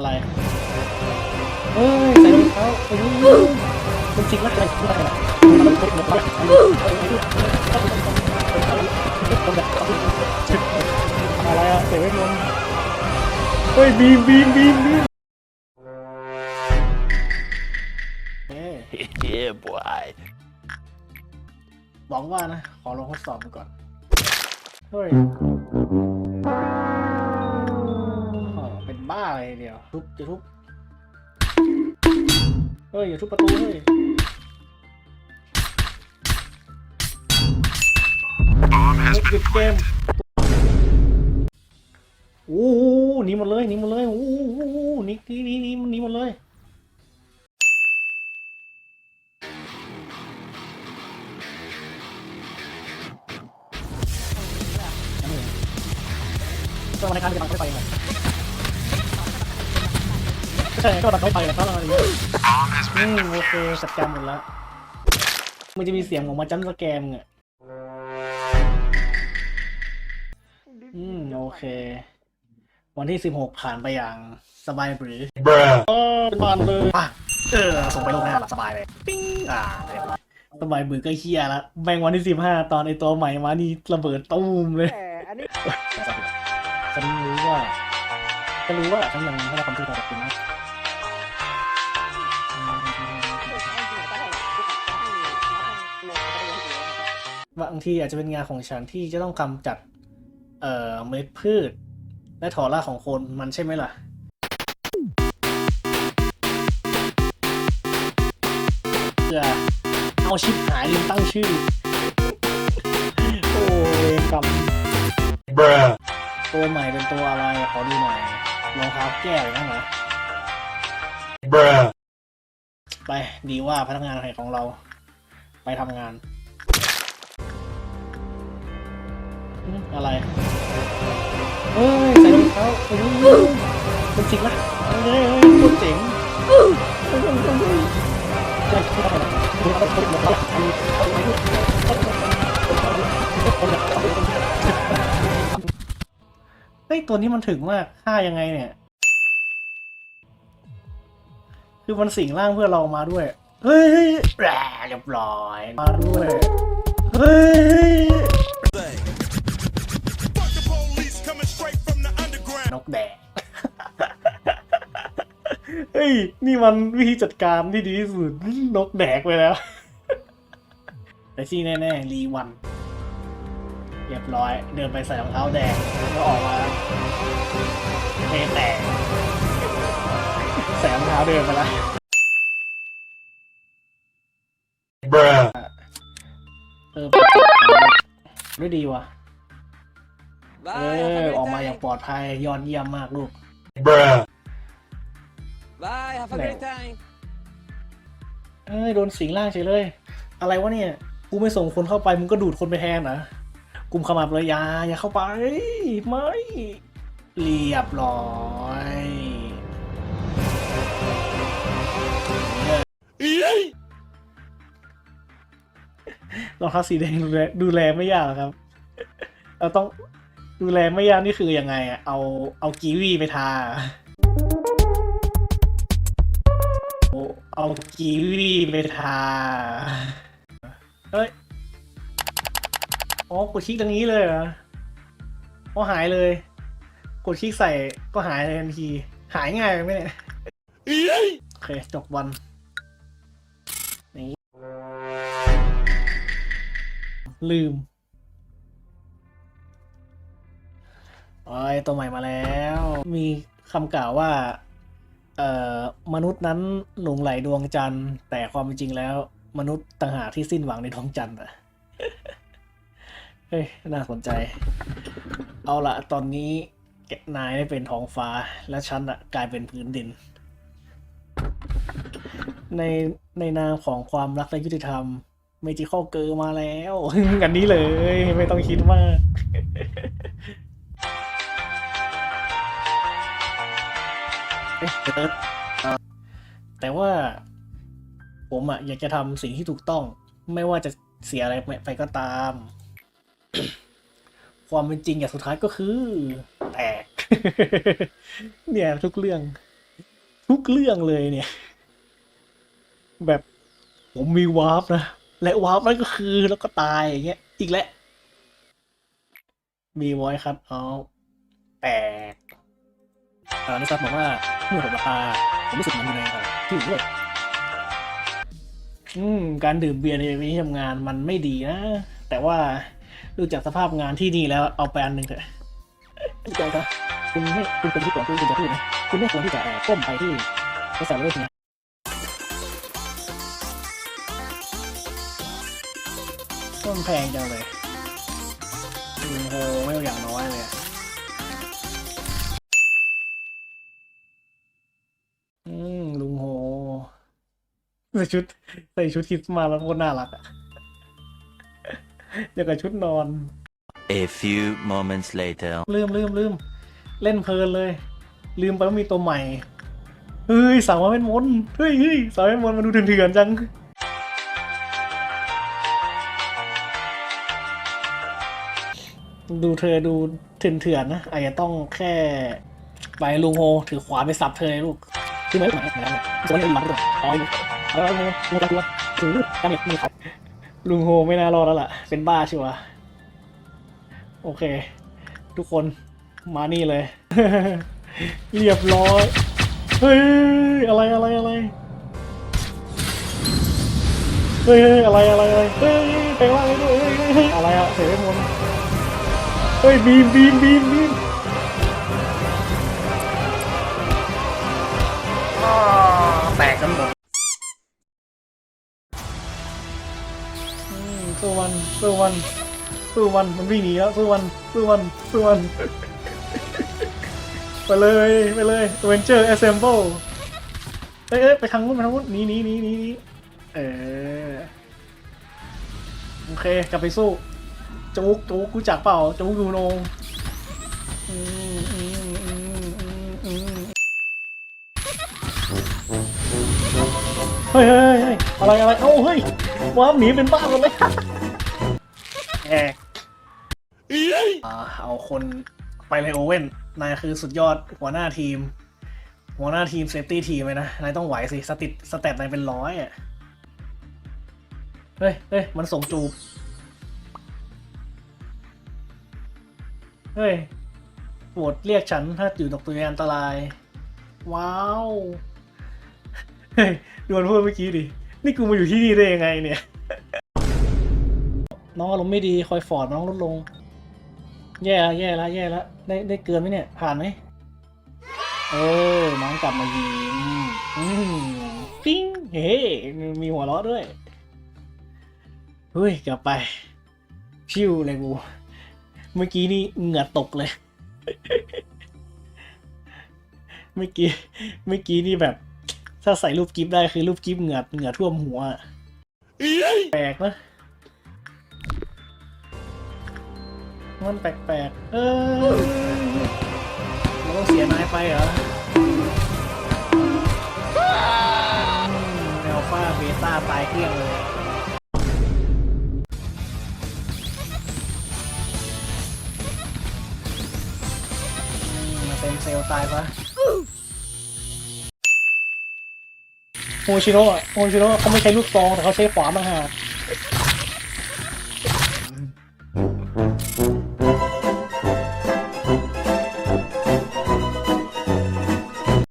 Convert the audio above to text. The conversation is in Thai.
อะไรเฮ้ยใส่รองเท้าโอ้โหมันจริงแล้วอะไรอะไรอะไรอะเตะไม่ลงเฮ้ยบีมบีมบีมบีมเอ้ย yeah, boy. หวังว่านะ ขอลองทดสอบดูก่อน เฮ้ยอ๋อ เป็นบ้าอะไรเดียวทุบจะทุบเฮ้ยอย่าทุบประตูเฮ้ยหยุดเกมโอ้โหหนีหมดเลยหนีหมดเลยโอ้โหหนีหนีหนีหนีหนีหมดเลยก็วันในการจะบังไม่ไปไงใช่ ก็บังไม่ไปเลยเพราะอะไรอย่างเงี้ยอืมโอเคจัดการหมดแล้วมันจะมีเสียงของมาจัมสแกมอะอืมโอเค วันที่สิบหกผ่านไปอย่างสบายหรือ Bruh. เอเป็นวันเลยอะเออส่งไปโลกหน้าสบายเลยปิ้งอ่าสบายมือก็เฮียล้วแบ่งวันที่สิบห้าตอนไอตัวใหม่มานี่ระเบิดตุ้มเลยฉันรู้ว่าฉันรู้ว่าฉันยังไม่ได้ความชื่อกับคุณนะ บางทีอาจจะเป็นงานของฉันที่จะต้องกำจัด เอ่อเมล็ดพืช และถอรากของคนมันใช่ไหมล่ะ เพื่อเอาชิปหายลืมตั้งชื่อ โอ้ยกรรม Bruh. ตัวใหม่เป็นตัวอะไร ขอดูหน่อยรองเท้าแก้วอย่างนั้นเหรอ Bruh. ไปดีว่าพนักงานของเรา ไปทำงาน อะไรเฮ้ยใส่รองเท้าโอ้โหเป็นจริงนะเฮ้ยเฮ้ยเฮ้ยโคตรเจ๋งเฮ้ยตัวนี้มันถึงมากค่ายังไงเนี่ย คือมันสิงร่างเพื่อเรามาด้วย เฮ้ยเฮ้ยแหลเรียบร้อย มาด้วย เฮ้ย นกแดงเฮ้ย นี่มันวิธีจัดการที่ดีที่สุดนกแดกไปแล้ว แต่ที่แน่ๆรีวันเรียบร้อย เดินไปใส่รองเท้าแดงแล้วออกมาเทแตกใส่รองเท้าเดินไปแล้ว Bruh. เออด้วยดีว่ะ เออออกมาอย่างปลอดภัยยอดเยี่ยมมากลูก Bruh. Bye have a No. great time เอ้ยโดนสิงร่างเฉยเลย อะไรวะเนี่ย กูไม่ส่งคนเข้าไปมึงก็ดูดคนไปแทนนะกลุ่มขมับเลยอยาอย่าเข้าไป ไม่ เรียบร้อยรองเท้าสีแดงดูแลดูแลไม่ยากหรอกครับ เราต้อง ดูแลไม่ยากนี่คือยังไงอะเอาเอากีวีไปทา เอากีวีไปทา เฮ้ย อ๋อกดคลิกตรงนี้เลยเหรออ๋อหายเลย กดคลิกใส่ก็หายเลยทันที หายง่ายไหมเนี่ย โอเค จบวันนี่ลืม โอ้ยตัวใหม่มาแล้ว มีคำกล่าวว่า เอ่อ มนุษย์นั้นหลงไหลดวงจันทร์ แต่ความเป็นจริงแล้ว มนุษย์ต่างหากที่สิ้นหวังในดวงจันทร์อะเฮ้ย น่าสนใจ เอาละตอนนี้แกนายได้เป็นท้องฟ้า และฉันอะกลายเป็นพื้นดิน ในในนามของความรักและยุติธรรมเมจิคอลเกอร์มาแล้วอันนี้เลย ไม่ต้องคิดมาก แต่ว่าผมอะอยากจะทำสิ่งที่ถูกต้อง ไม่ว่าจะเสียอะไรไปก็ตาม ความเป็นจริงอย่างสุดท้ายก็คือ แตก เนี่ยทุกเรื่อง ทุกเรื่องเลยเนี่ย แบบผมมีวาร์ปนะ และวาร์ปนั่นก็คือแล้วก็ตายอย่างเงี้ย อีกแล้วมีไวอยคัทเอาแปลก นิสัตบอกว่าเมื่อผมหลับตาผมรู้สึกมันอยู่ในที่อื่ด้วยอืมการดื่มเบียร์ในที่ทำงานมันไม่ดีนะ แต่ว่าดูจากสภาพงานที่นี่แล้วเอาไปอันหนึ่งเถอะพี่จอยครับคุณไม่คุณเป็นที่ก่อนที่คุณจะพูดนะคุณไม่ควรที่จะแอบก้มไปที่บริษัทเลยนะต้นแพงจังเลยโอ้โหไม่อาอย่างน้อยเลย ชุดใส่ชุดคริสต์มาสแล้วโคตรน่ารักอะอย่างกับชุดนอน A few moments later. ลืมลืมลืมเล่นเพลินเลย ลืมไปว่ามีตัวใหม่ เฮ้ยสาวมาเป็นมนต์เฮ้ยเฮ้ยสาวเป็นมนต์มาดูเถื่อนๆจัง ดูเธอดูเถื่อนๆนะอาจจะต้องแค่ไปลุงโฮถือขวานไปสับเธอเลยลูกคือไหมไหนไหนตัวนี้มันตัวอ๋อ แล้วลุงลุงกระตัวถือกำเนิดมือครับลุงโฮไม่น่ารอดแล้วล่ะ เป็นบ้าชัวโอเค ทุกคนมานี่เลย เรียบร้อย เฮ้ย อะไรอะไรอะไรเฮ้ยอะไรอะไรอะไรเฮ้ยแปลงร่างเลยด้วยเฮ้ยอะไรอะเสียไปหมดเฮ้ยบีมบีมบีมบีมอ้าแตกกันหมด สู้มันสู้มันสู้มันมันวิ่งหนีแล้วสู้มันสู้มันสู้มันไปเลยไปเลย Avenger Assemble เอ้ยเอ้ยไปทางนู้นไปทางนู้นหนีหนีหนีหนีหนีเออโอเคกลับไปสู้จุกจุกกูจักเปล่าจุกยูโนอืมอืมอืม เฮ้ยเฮ้ยเฮ้ยอะไรอะไรเอ้าเฮ้ยว้าหนีเป็นบ้าหมดเลยแอกอ่าเอาคนไปเลยโอเว่น นายคือสุดยอดหัวหน้าทีม หัวหน้าทีมเซฟตี้ทีมเลยนะ นายต้องไหวสิ สติดสเตตนายเป็นร้อยอะ เฮ้ยเฮ้ยมันส่งจูบ เฮ้ยโปรดเรียกฉันถ้าอยู่ตกตัวอันตราย ว้าว ดูมันพูดเมื่อกี้ดิ นี่กูมาอยู่ที่นี่ได้ยังไงเนี่ย น้องอารมณ์ไม่ดีคอยฟอร์ดน้องลดลง แย่ละแย่ละแย่ละได้ได้เกินไหมเนี่ย ผ่านไหมเออน้องกลับมายิ้มอืมปิ้งเฮ้มีหัวเราะด้วยเฮ้ยกลับไป ชิวเลยกู เมื่อกี้นี่เหงื่อตกเลย เมื่อกี้ เมื่อกี้นี่แบบ ถ้าใส่รูปกิฟได้คือรูปกิฟเหงื่อเหงื่อท่วมหัวอะแปลกนะ มันแปลกๆ เออเราต้องเสียนายไปเหรออืมแอลฟาเบต้าตายเกลี้ยงเลยอืมมาเต็มเซลล์ตายปะ โมชิโร่ะโมชิโร่เขาไม่ใช้ลูกซองแต่เขาใช้ขวามาหา